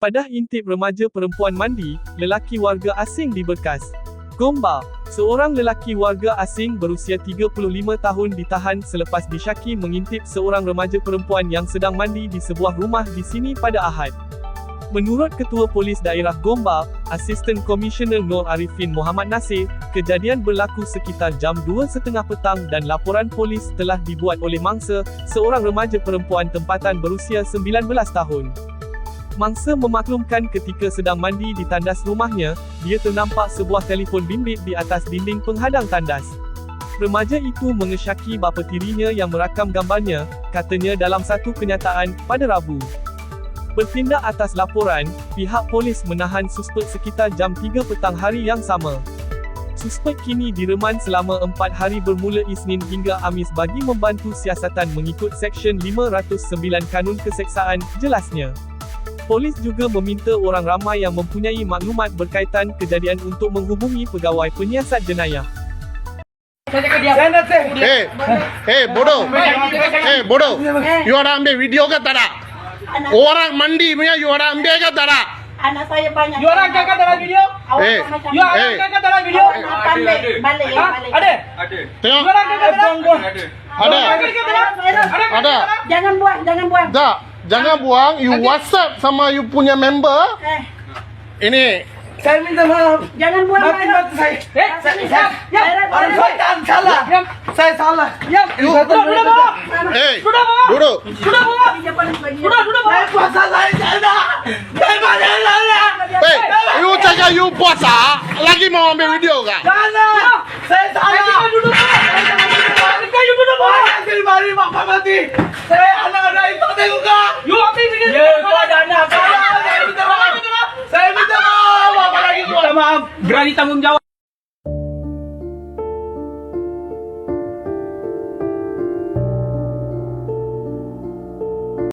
Padah intip remaja perempuan mandi, lelaki warga asing diberkas. Gombak, seorang lelaki warga asing berusia 35 tahun ditahan selepas disyaki mengintip seorang remaja perempuan yang sedang mandi di sebuah rumah di sini pada Ahad. Menurut Ketua Polis Daerah Gombak, Asisten Komisioner Nur Arifin Muhammad Nasir, kejadian berlaku sekitar jam 2.30 petang dan laporan polis telah dibuat oleh mangsa, seorang remaja perempuan tempatan berusia 19 tahun. Mangsa memaklumkan ketika sedang mandi di tandas rumahnya, dia ternampak sebuah telefon bimbit di atas dinding penghadang tandas. Remaja itu mengesyaki bapa tirinya yang merakam gambarnya, katanya dalam satu kenyataan, pada Rabu. Bertindak atas laporan, pihak polis menahan suspek sekitar jam 3 petang hari yang sama. Suspek kini direman selama 4 hari bermula Isnin hingga Amis bagi membantu siasatan mengikut Seksyen 509 Kanun Keseksaan, jelasnya. Polis juga meminta orang ramai yang mempunyai maklumat berkaitan kejadian untuk menghubungi pegawai penyiasat jenayah. Eh, eh bodoh. Eh bodoh. You orang ambil video ke tak ada? Anak, Orang mandi punya you orang ambil ke tak ada? anak saya banyak. You orang kakak dalam video? Eh, macam You orang Eh. kakak dalam video? Nak balik, balik, Ha? balik. Ada? Tengok. Ada. Dalam? Ada? Ada. Jangan buang, jangan buang. Tak. Jangan buang. You WhatsApp sama you punya member. Eh, Ini. Saya minta maaf. jangan buang. Mati saya. Eh, saya, ya, ya. Mayro, Orang Mayro. saya tak salah. Ya, saya salah. Ya, You- sudah, sudah bawa. Eh. Sudah bawa. Duduk. Sudah bawa. Dia paling bagi. Sudah, sudah bawa. Saya puasa saya salah. Saya puasa salah. Eh, you cakap you puasa, lagi mau ambil video kah? Salah. Saya salah. Saya duduk bawa. Saya duduk bawa. Saya mari bapak mati. Saya anak-anak itu tengok kah? You ambil video. Ya, kau ada anak. Saya minta maaf. Saya minta maaf. Apa lagi? Minta maaf. Berani tanggung jawab.